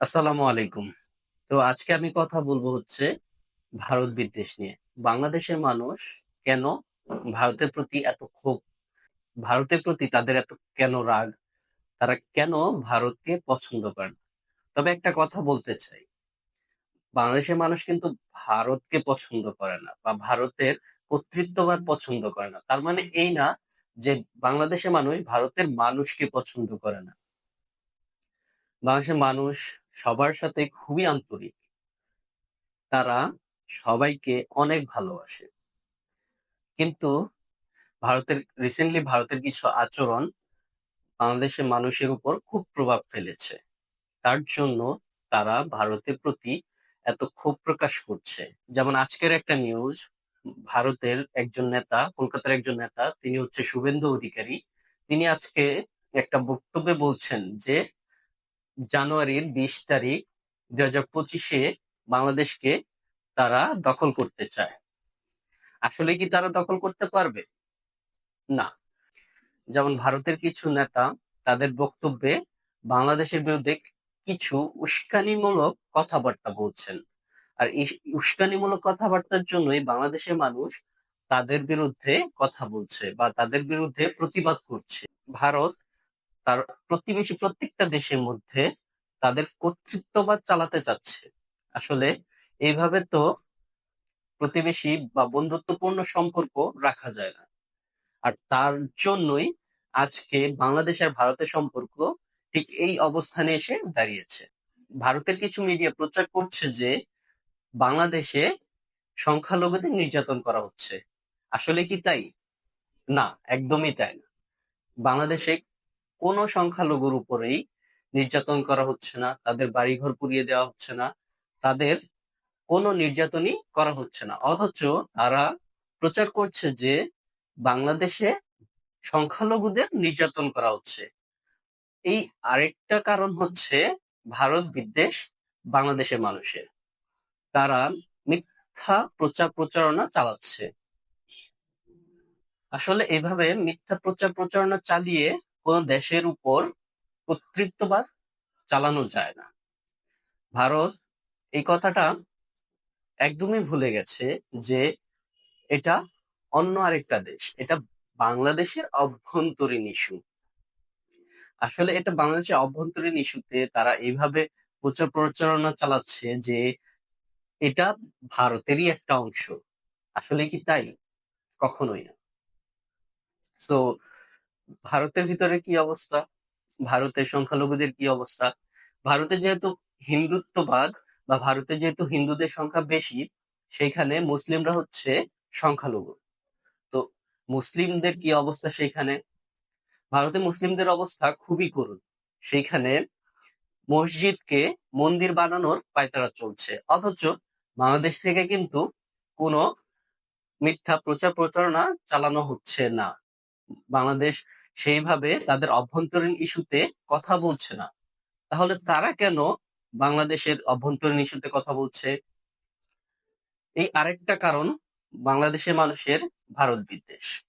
আসসালামু আলাইকুম। তো আজকে আমি কথা বলব হচ্ছে ভারত বিদ্বেষ নিয়ে। বাংলাদেশের মানুষ কেন ভারতের প্রতি এত ক্ষোভ? ভারতের প্রতি তাদের এত কেন রাগ? তারা কেন ভারতকে পছন্দ করে না? তবে একটা কথা বলতে চাই। বাংলাদেশের মানুষ কিন্তু ভারতকে পছন্দ করে না বা ভারতের কর্তৃত্ববাদ পছন্দ করে না। তার মানে এই না যে বাংলাদেশের মানুষ ভারতের মানুষকে পছন্দ করে না। বাংলাদেশের মানুষ সবার সাথে খুবই আন্তরিক। তারা সবাইকে অনেক ভালোবাসে। কিন্তু ভারতের রিসেন্টলি ভারতের কিছু আচরণ বাংলাদেশের মানুষের উপর খুব প্রভাব ফেলেছে। তার জন্য তারা ভারতের প্রতি এত ক্ষোভ প্রকাশ করছে। যেমন আজকের একটা নিউজ ভারতের একজন নেতা, কলকাতার একজন নেতা, তিনি হচ্ছে শুভেন্দু অধিকারী। তিনি আজকে একটা বক্তব্যে বলছেন যে জানুয়ারির বিশ তারিখ দুই হাজার পঁচিশে বাংলাদেশকে তারা দখল করতে চায়। আসলে কি তারা দখল করতে পারবে? না। যেমন ভারতের কিছু নেতা তাদের বক্তব্যে বাংলাদেশের বিরুদ্ধে কিছু উস্কানিমূলক কথাবার্তা বলছেন। আর এই উস্কানিমূলক কথাবার্তার জন্যই বাংলাদেশের মানুষ তাদের বিরুদ্ধে কথা বলছে বা তাদের বিরুদ্ধে প্রতিবাদ করছে। ভারত তার প্রতিবেশী প্রত্যেকটা দেশের মধ্যে তাদের কর্তৃত্ববাদ চালাতে চাচ্ছে। আসলে এইভাবে তো প্রতিবেশী বা বন্ধুত্বপূর্ণ সম্পর্ক রাখা যায় না। আর তার জন্যই আজকে বাংলাদেশ আর ভারতের সম্পর্ক ঠিক এই অবস্থানে এসে দাঁড়িয়েছে। ভারতের কিছু মিডিয়া প্রচার করছে যে বাংলাদেশে সংখ্যালঘুদের নির্যাতন করা হচ্ছে। আসলে কি তাই? না, একদমই তাই না। বাংলাদেশে কোনো সংখ্যালঘুর উপরেই নির্যাতন করা হচ্ছে না, তাদের বাড়িঘর পুড়িয়ে দেওয়া হচ্ছে না, তাদের কোনো নির্যাতনই করা হচ্ছে না। অথচ তারা প্রচার করছে যে বাংলাদেশে সংখ্যালঘুদের নির্যাতন করা হচ্ছে। এই আরেকটা কারণ হচ্ছে ভারত বিদ্বেষ বাংলাদেশের মানুষের। তারা মিথ্যা প্রচার প্রচারণা চালাচ্ছে। আসলে এভাবে মিথ্যা প্রচার প্রচারণা চালিয়ে কোন দেশের উপর কর্তৃত্ববাদ চালানো যায় না। ভারত এই কথাটা একদমই ভুলে গেছে যে এটা অন্য আরেকটা দেশ, এটা বাংলাদেশের অভ্যন্তরীণ ইস্যু আসলে এটা বাংলাদেশের অভ্যন্তরীণ ইস্যুতে তারা এইভাবে প্রচার প্রচারণা চালাচ্ছে যে এটা ভারতেরই একটা অংশ। আসলে কি তাই? কখনোই না। সো ভারতের ভিতরে কি অবস্থা? ভারতের সংখ্যালঘুদের কি অবস্থা? ভারতে যেহেতু হিন্দুত্ববাদ বা ভারতে যেহেতু হিন্দুদের সংখ্যা বেশি সেইখানে মুসলিমরা হচ্ছে সংখ্যালঘু। তো মুসলিমদের কি অবস্থা সেইখানে ভারতে মুসলিমদের অবস্থা খুবই করুণ। সেইখানে মসজিদকে মন্দির বানানোর পায়তারা চলছে। অথচ বাংলাদেশ থেকে কিন্তু কোনো মিথ্যা প্রচার প্রচারণা চালানো হচ্ছে না। বাংলাদেশ সেইভাবে তাদের অভ্যন্তরীণ ইস্যুতে কথা বলছে না। তাহলে তারা কেন বাংলাদেশের অভ্যন্তরীণ ইস্যুতে কথা বলছে? এই আরেকটা কারণ বাংলাদেশের মানুষের ভারত বিদ্বেষ।